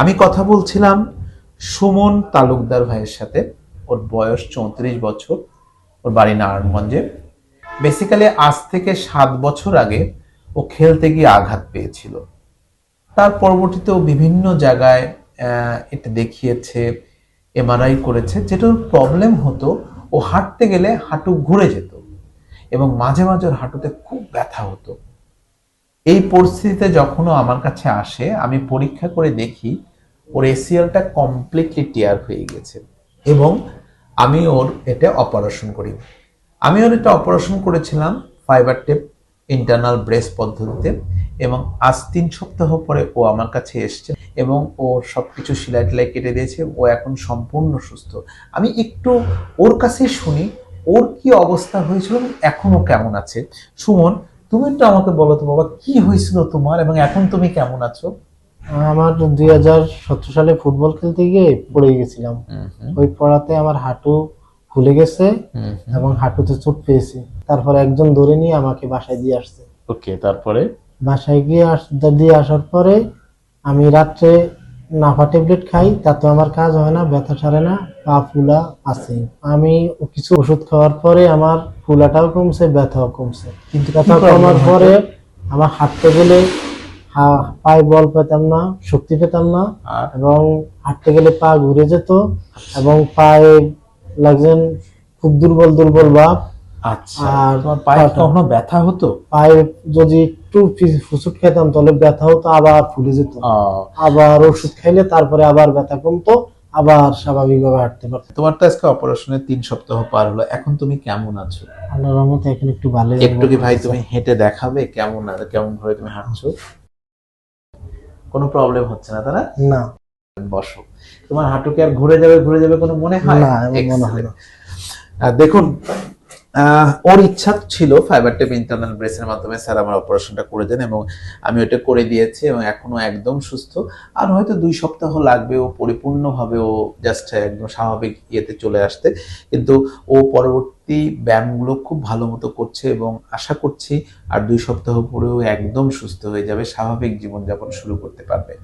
আমি কথা বলছিলাম সুমন তালুকদার ভাইয়ের সাথে। ওর বয়স চৌত্রিশ বছর। ওর বাড়ি নারায়ণগঞ্জে। বেসিক্যালি আজ থেকে সাত বছর আগে ও খেলতে গিয়ে আঘাত পেয়েছিল। তার পরবর্তীতে ও বিভিন্ন জায়গায় এটা দেখিয়েছে এমআরআই করেছে। যেটার প্রবলেম হতো, ও হাঁটতে গেলে হাঁটু ঘুরে যেত এবং মাঝে মাঝে ওর হাঁটুতে খুব ব্যথা হতো। এই পরিস্থিতিতে যখন ও আমার কাছে আসে, আমি পরীক্ষা করে দেখি ওর এসিএলটা কমপ্লিটলি টিয়ার হয়ে গেছে। এবং আমি ওর এটা অপারেশন করি। আমি ওর এটা অপারেশন করেছিলাম ফাইবার টেপ ইন্টারনাল ব্রেস পদ্ধতিতে এবং আজ তিন সপ্তাহ পরে ও আমার কাছে এসছে এবং ওর সবকিছু সেলাই টেলাই কেটে দিয়েছে। ও এখন সম্পূর্ণ সুস্থ। আমি একটু ওর কাছেই শুনি, ওর কি অবস্থা হয়েছিল এবং এখনও কেমন আছে? সুমন, তুমি একটু আমাকে বলো তো বাবা, কি হয়েছিল তোমার এবং এখন তুমি কেমন আছো? আমার দুই হাজার সতেরো সালে ফুটবল খেলতে গিয়ে পড়ে গেছিলাম। ওই পড়াতে আমার হাঁটু ফুলে গেছে এবং হাঁটুতে চোট পেয়েছি। তারপর একজন ধরে নিয়ে আমাকে বাসায় দিয়ে আসছে। ওকে তারপরে? বাসায় গিয়ে দিয়ে আসার পরে আমি রাত্রে নাফা ট্যাবলেট খাই তাতে আমার কাজ হয় না ব্যথা সারে না পা ফুলা আছে। আমি কিছু ওষুধ খাওয়ার পরে আমার ফুলাটাও কমছে ব্যথাও কমছে। কিন্তু ব্যথা কমার পরে আমার হাঁটতে গেলে পায়ে বল পেতাম না শক্তি পেতাম না এবং হাঁটতে গেলে পা ঘুরে যেত এবং পায়ে লাগছেন খুব দুর্বল দুর্বল ভাব আচ্ছা। আর তোমার পায়ে পাটা। কখনো ব্যথা হতো? পায়ে যদি একটু ফুসুট খেতাম তাহলে ব্যথা হতো আবার ফুলে যেত। আবার ওষুধ খাইলে তারপরে আবার ব্যথা কমতো আবার স্বাভাবিকভাবে হাঁটতে পারতাম। তোমার তো আজকে অপারেশনের তিন সপ্তাহ পার হলো। এখন তুমি কেমন আছো? আল্লাহর রহমতে এখন একটু ভালো। একটু কি ভাই তুমি হেঁটে দেখাবে? কেমন কেমন ভাবে তুমি হাঁটছো? কোনো প্রবলেম হচ্ছে না তারা না? বসো। তোমার হাঁটু কি আর ঘুরে যাবে ঘুরে যাবে কোনো মনে হয়? না, মনে হয় না। দেখুন ওর ইচ্ছা ছিল ফাইবার টেপ ইন্টারনাল ব্রেসের মাধ্যমে স্যার আমার অপারেশনটা করে দেন এবং আমি ওটা করে দিয়েছি এবং এখনও একদম সুস্থ। আর হয়তো দুই সপ্তাহ লাগবে ও পরিপূর্ণভাবে ও জাস্ট একদম স্বাভাবিক ইয়েতে চলে আসতে। কিন্তু ও পরবর্তী ব্যায়ামগুলো খুব ভালো মতো করছে এবং আশা করছি আর দুই সপ্তাহ পরেও একদম সুস্থ হয়ে যাবে, স্বাভাবিক জীবনযাপন শুরু করতে পারবে।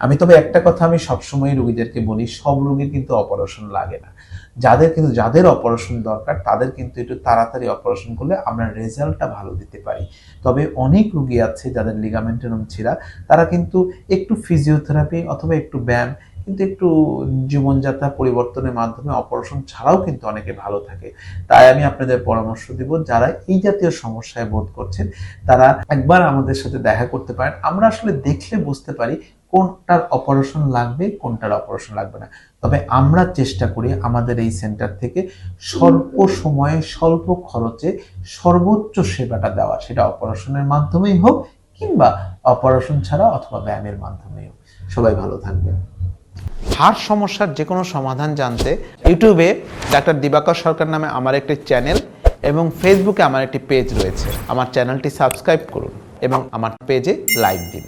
আমি তবে একটা কথা আমি সবসময় রোগীদেরকে বলি, সব রোগীর কিন্তু অপারেশন লাগে না। যাদের কিন্তু, যাদের অপারেশন দরকার, তাদের কিন্তু একটু তাড়াতাড়ি অপারেশন করলে আমরা রেজাল্টটা ভালো দিতে পারি। তবে অনেক রুগী আছে যাদের লিগামেন্টেনম ছিঁড়া, তারা কিন্তু একটু ফিজিওথেরাপি অথবা একটু ব্যায়াম কিন্তু একটু জীবনযাত্রা পরিবর্তনের মাধ্যমে অপারেশন ছাড়াও কিন্তু অনেকে ভালো থাকে। তাই আমি আপনাদের পরামর্শ দিব, যারা এই জাতীয় সমস্যায় বোধ করছেন, তারা একবার আমাদের সাথে দেখা করতে পারেন। আমরা আসলে দেখলে বুঝতে পারি কোনটার অপারেশন লাগবে, কোনটার অপারেশন লাগবে না। তবে আমরা চেষ্টা করি আমাদের এই সেন্টার থেকে স্বল্প সময়ে, স্বল্প খরচে সর্বোচ্চ সেবাটা দেওয়া। সেটা অপারেশনের মাধ্যমেই হোক কিংবা অপারেশন ছাড়া অথবা ব্যায়ামের মাধ্যমেই হোক। সবাই ভালো থাকবেন। হাড় সমস্যার যে কোনো সমাধান জানতে ইউটিউবে ডাক্তার দিবাকর সরকার নামে আমার একটি চ্যানেল এবং ফেসবুকে আমার একটি পেজ রয়েছে। আমার চ্যানেলটি সাবস্ক্রাইব করুন এবং আমার পেজে লাইক দিন।